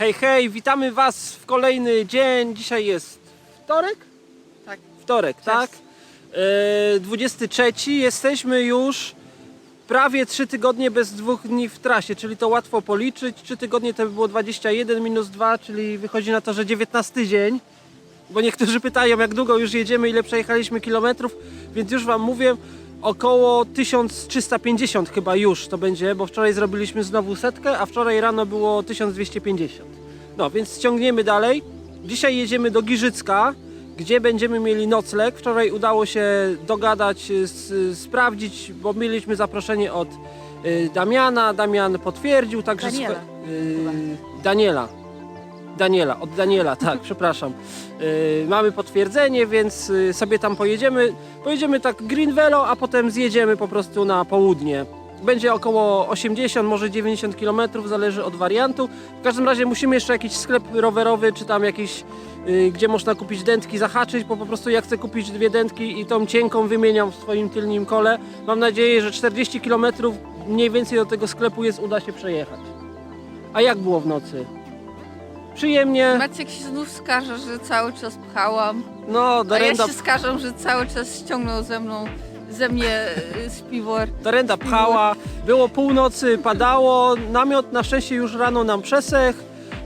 Hej, hej, witamy Was w kolejny dzień. Dzisiaj jest wtorek? Tak. Wtorek, tak? E, 23. Jesteśmy już prawie 3 tygodnie bez dwóch dni w trasie, czyli to łatwo policzyć. 3 tygodnie to by było 21 minus 2, czyli wychodzi na to, że 19 dzień. Bo niektórzy pytają, jak długo już jedziemy, ile przejechaliśmy kilometrów, więc już Wam mówię, około 1350 chyba już to będzie, bo wczoraj zrobiliśmy znowu setkę, a wczoraj rano było 1250. No, więc ciągniemy dalej. Dzisiaj jedziemy do Giżycka, gdzie będziemy mieli nocleg. Wczoraj udało się dogadać, y, sprawdzić, bo mieliśmy zaproszenie od y, Damiana. Damian potwierdził, także... Daniela. y, Daniela. Daniela, od Daniela, tak, przepraszam. Yy, mamy potwierdzenie, więc yy, sobie tam pojedziemy. Pojedziemy tak Green Velo, a potem zjedziemy po prostu na południe. Będzie około 80, może 90 km, zależy od wariantu. W każdym razie musimy jeszcze jakiś sklep rowerowy, czy tam jakiś, yy, gdzie można kupić dętki, zahaczyć, bo po prostu ja chcę kupić dwie dętki i tą cienką wymieniam w swoim tylnym kole. Mam nadzieję, że 40 km mniej więcej do tego sklepu jest, uda się przejechać. A jak było w nocy? Przyjemnie. Maciek się znów skarży, że cały czas pchałam. No, A ja Dorenda, się skarżę, że cały czas ściągnął ze mną, ze mnie y, spiwor. Dorenda pchała, było północy, padało, namiot na szczęście już rano nam przesechł.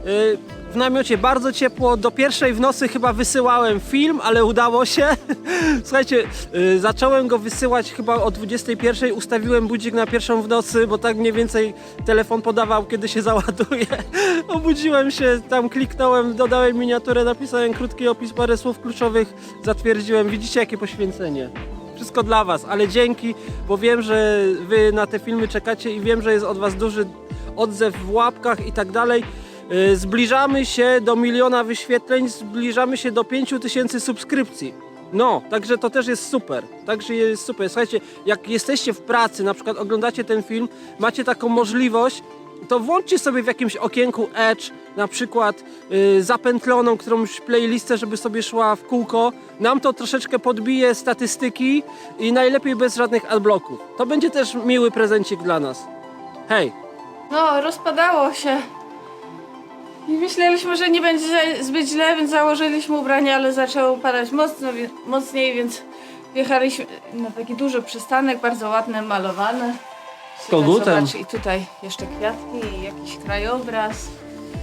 Yy, W namiocie bardzo ciepło, do pierwszej w nocy chyba wysyłałem film, ale udało się. Słuchajcie, yy, zacząłem go wysyłać chyba o 21, ustawiłem budzik na pierwszą w nocy, bo tak mniej więcej telefon podawał, kiedy się załaduje. Obudziłem się, tam kliknąłem, dodałem miniaturę, napisałem krótki opis, parę słów kluczowych, zatwierdziłem. Widzicie jakie poświęcenie. Wszystko dla Was, ale dzięki, bo wiem, że Wy na te filmy czekacie i wiem, że jest od Was duży odzew w łapkach i tak dalej. Yy, Zbliżamy się do miliona wyświetleń, zbliżamy się do 5000 tysięcy subskrypcji. No, także to też jest super. Także jest super. Słuchajcie, jak jesteście w pracy, na przykład oglądacie ten film, macie taką możliwość, to włączcie sobie w jakimś okienku Edge, na przykład yy, zapętloną którąś playlistę, żeby sobie szła w kółko. Nam to troszeczkę podbije statystyki i najlepiej bez żadnych adblocków. To będzie też miły prezencik dla nas. Hej, No, rozpadało się. I myśleliśmy, że nie będzie zbyt źle, więc założyliśmy ubrania, ale zaczęło padać mocno, wie- mocniej, więc wjechaliśmy na taki duży przystanek, bardzo ładny, malowany. Z kogutem. Zobacz, i tutaj jeszcze kwiatki, i jakiś krajobraz.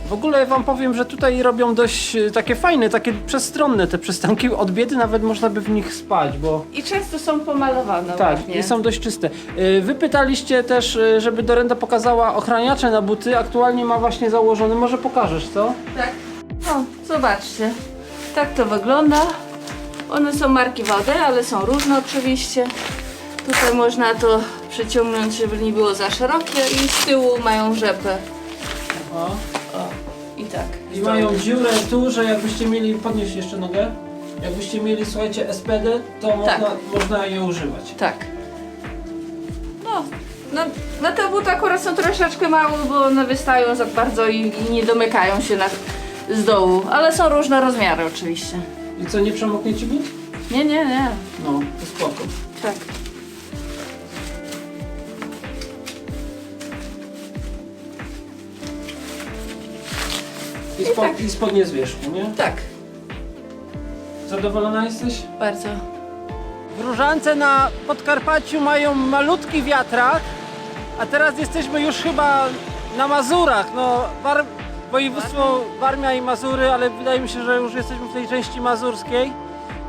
W ogóle wam powiem, że tutaj robią dość e, takie fajne, takie przestronne te przystanki. Od biedy nawet można by w nich spać, bo I często są pomalowane tak, ładnie. i są dość czyste. E, Wy pytaliście też, e, żeby Dorenda pokazała ochraniacze na buty. Aktualnie ma właśnie założony. Może pokażesz, co? Tak. No, zobaczcie. Tak to wygląda. One są marki wody, ale są różne oczywiście. Tutaj można to przeciągnąć, żeby nie było za szerokie i z tyłu mają rzepę. O. Tak. I mają dziurę tu, że jakbyście mieli, podnieść jeszcze nogę, jakbyście mieli, słuchajcie, SPD, to Tak. można, można je używać. Tak. No, na, na te buty akurat są troszeczkę małe, bo one wystają za bardzo i, i nie domykają się na, z dołu. Ale są różne rozmiary oczywiście. I co, nie przemoknie ci but? Nie, nie, nie. No, to spoko. Tak. I, spo, i spodnie z wierzchu, nie? Tak. Zadowolona jesteś? Bardzo. W Różance na Podkarpaciu mają malutki wiatrak, a teraz jesteśmy już chyba na Mazurach. No, War, województwo Warmia i Mazury, ale wydaje mi się, że już jesteśmy w tej części mazurskiej.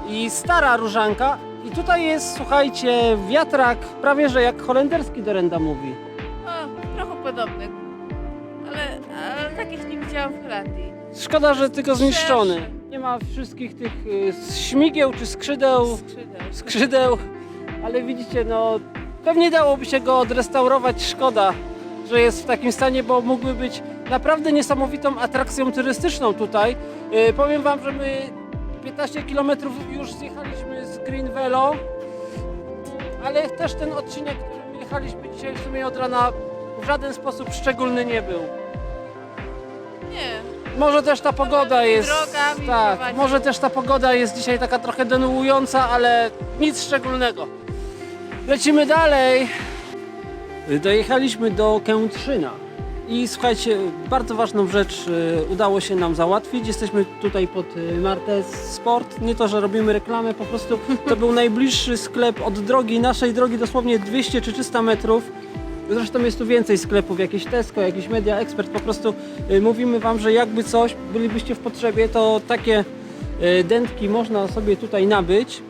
I stara Różanka. I tutaj jest, słuchajcie, wiatrak prawie że jak holenderski Dorenda mówi. O, trochę podobny. Widziałam w Holandii. Szkoda, że tylko zniszczony. Nie ma wszystkich tych y, śmigieł czy skrzydeł. Skrzydeł. skrzydeł, ale widzicie, no pewnie dałoby się go odrestaurować. Szkoda, że jest w takim stanie, bo mógłby być naprawdę niesamowitą atrakcją turystyczną tutaj. Yy, powiem Wam, że my 15 km już zjechaliśmy z Green Velo, ale też ten odcinek, którym jechaliśmy dzisiaj w sumie od rana w żaden sposób szczególny nie był. Nie. Może też ta pogoda jest. drogami Tak, prowadzi. może też ta pogoda jest dzisiaj taka trochę denułująca, ale nic szczególnego. Lecimy dalej. Dojechaliśmy do Kętrzyna. I słuchajcie, bardzo ważną rzecz y, udało się nam załatwić. Jesteśmy tutaj pod y, Martes Sport. Nie to, że robimy reklamę, po prostu to był najbliższy sklep od drogi, naszej drogi dosłownie 200 czy 300 metrów. Zresztą jest tu więcej sklepów, jakieś Tesco, jakiś Media Expert. Po prostu y, mówimy Wam, że jakby coś, bylibyście w potrzebie, to takie y, dętki można sobie tutaj nabyć.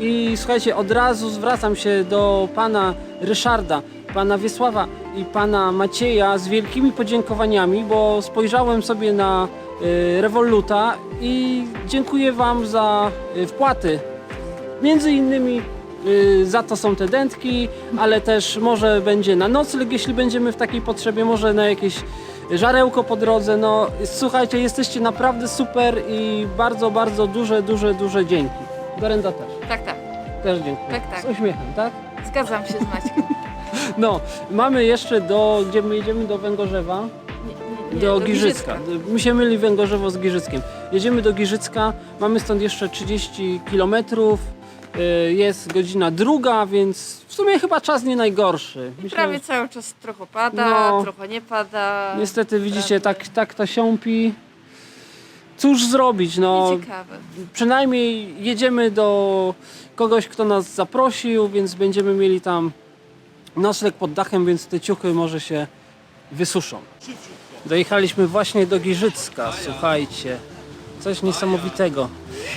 I słuchajcie, od razu zwracam się do pana Ryszarda, pana Wiesława i pana Macieja z wielkimi podziękowaniami, bo spojrzałem sobie na y, Revoluta i dziękuję wam za wpłaty. Między innymi y, za to są te dętki, ale też może będzie na nocleg, jeśli będziemy w takiej potrzebie, może na jakieś żarełko po drodze. No słuchajcie, jesteście naprawdę super i bardzo, bardzo duże, duże, duże dzięki. Dorenda też. Tak, tak. Też dziękuję. Tak, tak. Z uśmiechem, tak? Zgadzam się z Maćkiem. No, mamy jeszcze do, gdzie my jedziemy do Węgorzewa, Nie, nie, do, do Giżycka. Mi się myli Węgorzewo z Giżyckiem. Jedziemy do Giżycka, mamy stąd jeszcze 30 km, jest godzina druga, więc w sumie chyba czas nie najgorszy. I Myślę, prawie cały czas trochę pada, No. trochę nie pada. Niestety widzicie, tak, tak to siąpi. Cóż zrobić, no Ciekawe. przynajmniej jedziemy do kogoś, kto nas zaprosił, więc będziemy mieli tam nocleg pod dachem, więc te ciuchy może się wysuszą. Dojechaliśmy właśnie do Giżycka, słuchajcie. Coś niesamowitego.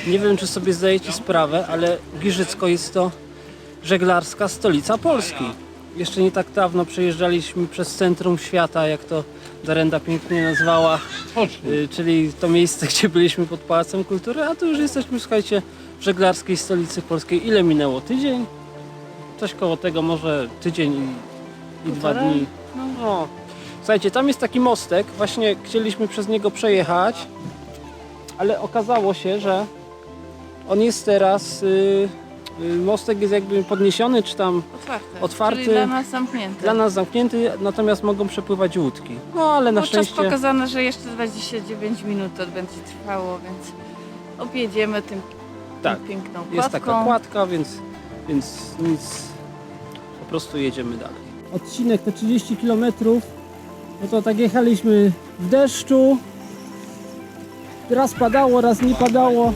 Nie wiem, czy sobie zdajecie sprawę, ale Giżycko jest to żeglarska stolica Polski. Jeszcze nie tak dawno przejeżdżaliśmy przez centrum świata, jak to Darenda pięknie nazwała, y, czyli to miejsce, gdzie byliśmy pod Pałacem Kultury, a tu już jesteśmy, słuchajcie, w żeglarskiej stolicy polskiej. Ile minęło? Tydzień? Coś koło tego, może tydzień i, i dwa dni. No. Słuchajcie, tam jest taki mostek, właśnie chcieliśmy przez niego przejechać, ale okazało się, że on jest teraz, y, y, mostek jest jakby podniesiony, czy tam Otwarte. Otwarty. Czyli dla nas zamknięte. dla nas zamknięty, natomiast mogą przepływać łódki. No ale na Było czas szczęście... pokazane, że jeszcze 29 minut to będzie trwało, więc objedziemy tym Tak, piękną kładką. Jest taka kładka, więc, więc nic. Po prostu jedziemy dalej. Odcinek te 30 km. No to tak jechaliśmy w deszczu. Raz padało, raz nie padało.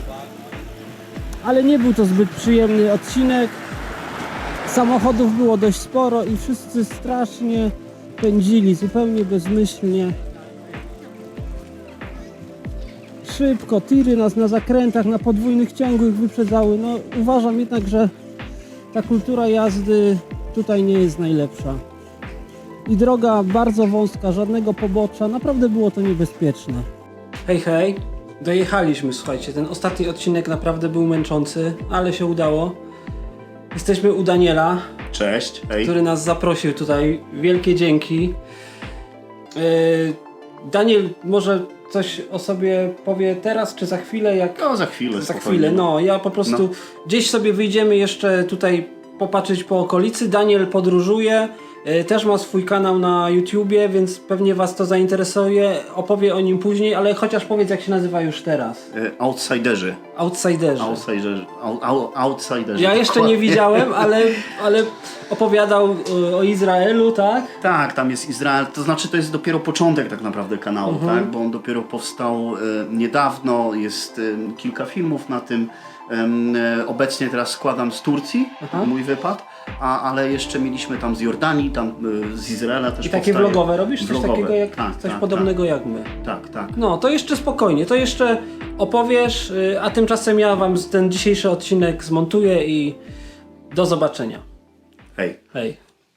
Ale nie był to zbyt przyjemny odcinek. Samochodów było dość sporo i wszyscy strasznie pędzili, zupełnie bezmyślnie. szybko, tiry nas na zakrętach, na podwójnych ciągłych wyprzedzały. No uważam jednak, że ta kultura jazdy tutaj nie jest najlepsza. I droga bardzo wąska, żadnego pobocza, naprawdę było to niebezpieczne. Hej, hej, dojechaliśmy, słuchajcie, ten ostatni odcinek naprawdę był męczący, ale się udało. Jesteśmy u Daniela, Cześć, hej. który nas zaprosił tutaj. Wielkie dzięki. Yy, Daniel może coś o sobie powie teraz czy za chwilę, jak No za chwilę, za spokojnie. chwilę. No, ja po prostu No. gdzieś sobie wyjdziemy jeszcze tutaj popatrzeć po okolicy. Daniel podróżuje, też ma swój kanał na YouTubie, więc pewnie was to zainteresuje. Opowie o nim później, ale chociaż powiedz jak się nazywa już teraz. E, Outsiderzy. Outsiderzy. Outsiderzy. Outsiderzy. Ja jeszcze nie Dokładnie. widziałem, ale, ale opowiadał yy, o Izraelu, tak? Tak, tam jest Izrael. To znaczy, to jest dopiero początek tak naprawdę kanału, Mhm. tak? Bo on dopiero powstał e, niedawno. Jest e, kilka filmów na tym. E, obecnie teraz składam z Turcji Aha. mój wypad, a, ale jeszcze mieliśmy tam z Jordanii, tam e, z Izraela też I takie powstaje. vlogowe robisz? Coś Vlogowe. takiego jak tak, coś tak, podobnego jak my. Tak, tak. tak. No, to jeszcze spokojnie, to jeszcze opowiesz, y, a tymczasem ja wam ten dzisiejszy odcinek zmontuję i do zobaczenia. Hej. Hej.